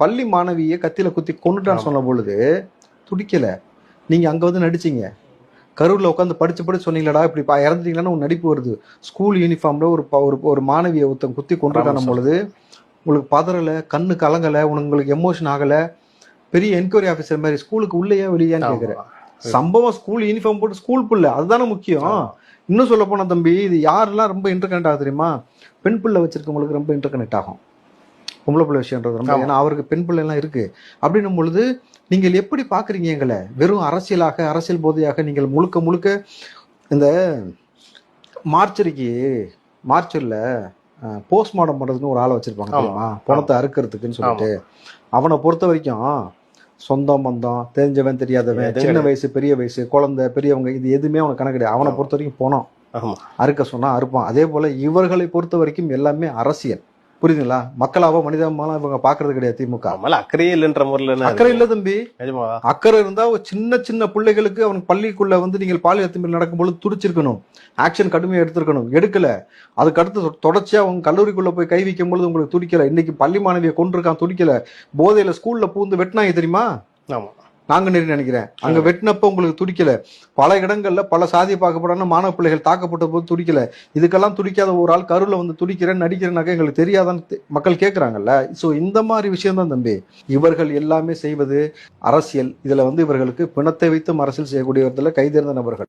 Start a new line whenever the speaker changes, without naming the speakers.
பள்ளி மாணவியை கத்தியில குத்தி கொண்டுட்டான்னு சொன்ன பொழுது துடிக்கல. நீங்க அங்க வந்து நடிச்சீங்க. கரூர்ல உட்காந்து படிச்சு படிச்சு சொன்னீங்களடா இப்படி இறந்துட்டீங்களான்னு ஒரு நடிப்பு வருது. ஸ்கூல் யூனிஃபார்ம்ல ஒரு ஒரு ஒரு மாணவியை ஒருத்தன் குத்தி கொண்டுட்டான பொழுது உங்களுக்கு பதறல கண்ணு கலங்கல உங்களுக்கு எமோஷன் ஆகல பெரிய என்கொயரி ஆஃபீஸர் மாதிரி ஸ்கூலுக்கு உள்ளேயா வெளியான்னு கேக்குறேன் சம்பவம் ஸ்கூல் யூனிஃபார்ம் போட்டு ஸ்கூல் புள்ள அதுதானே முக்கியம். இன்னும் சொல்ல போனா தம்பி இது யாரெல்லாம் ரொம்ப இன்டர்கனெக்ட் ஆகுது தெரியுமா? பெண் பிள்ளை வச்சிருக்கவங்களுக்கு ரொம்ப இன்டர்கனெக்ட் ஆகும். பொம்பளை பிள்ளை விஷயம்ன்றது ரொம்ப. ஏன்னா அவருக்கு பெண் பிள்ளை எல்லாம் இருக்கு. அப்படின்னும் பொழுது நீங்கள் எப்படி பாக்குறீங்க எங்களை? வெறும் அரசியலாக அரசியல் போதையாக நீங்கள் முழுக்க முழுக்க இந்த மார்ச்சரிக்கு மார்ச்சரில் போஸ்ட்மார்ட்டம் பண்றதுன்னு ஒரு ஆளை வச்சிருப்பாங்க பணத்தை அறுக்கிறதுக்குன்னு சொல்லிட்டு. அவனை பொறுத்த வரைக்கும் சொந்தம் பந்தம் தெரிஞ்சவன் தெரியாதவன் சின்ன வயசு பெரிய வயசு குழந்தை பெரியவங்க இது எதுவுமே அவனுக்கு கணக்கு கிடையாது. அவனை. பொறுத்த வரைக்கும் போனோம். அறுக்க சொன்னா அறுப்பான். அதே போல இவர்களை பொறுத்த வரைக்கும் எல்லாமே அரசியல். புரியுதுங்களா? மக்களாவோ மனிதமாலாம் இவங்க பாக்குறது கிடையாது திமுக.
அக்கறையே இல்லைன்ற முறையில்
அக்கறை இல்ல தம்பி. அக்கறை இருந்தா ஒரு சின்ன சின்ன பிள்ளைகளுக்கு அவன் பள்ளிக்குள்ள வந்து நீங்கள் பாலியல் அத்துமீறல் நடக்கும்போது துடிச்சிருக்கணும். ஆக்ஷன் கடுமையா எடுத்திருக்கணும். எடுக்கல. அதுக்கு அடுத்து தொடர்ச்சியா அவங்க கல்லூரிக்குள்ள போய் கை வைக்கும் பொழுது உங்களுக்கு துடிக்கல. இன்னைக்கு பள்ளி மாணவியை கொண்டிருக்கான் துடிக்கல. போதையில ஸ்கூல்ல பூந்து வெட்டினாங்க தெரியுமா?
ஆமா.
நாங்குநேரி நினைக்கிறேன். அங்க வெட்டினப்ப உங்களுக்கு துடிக்கல. பல இடங்கள்ல பல சாதியை பார்க்கப்படாம மாணவ பிள்ளைகள் தாக்கப்பட்ட போது துடிக்கல. இதுக்கெல்லாம் துடிக்காத ஒரு ஆள் கருவில் வந்து துடிக்கிறேன் நடிக்கிறேன்னாக்க எங்களுக்கு தெரியாதான்னு மக்கள் கேட்கறாங்கல்ல சோ இந்த மாதிரி விஷயம் தான் தம்பி. இவர்கள் எல்லாமே செய்வது அரசியல். இதுல வந்து இவர்களுக்கு பிணத்தை வைத்தும் அரசியல் செய்யக்கூடியவர்களை கைதேர்ந்த நபர்கள்.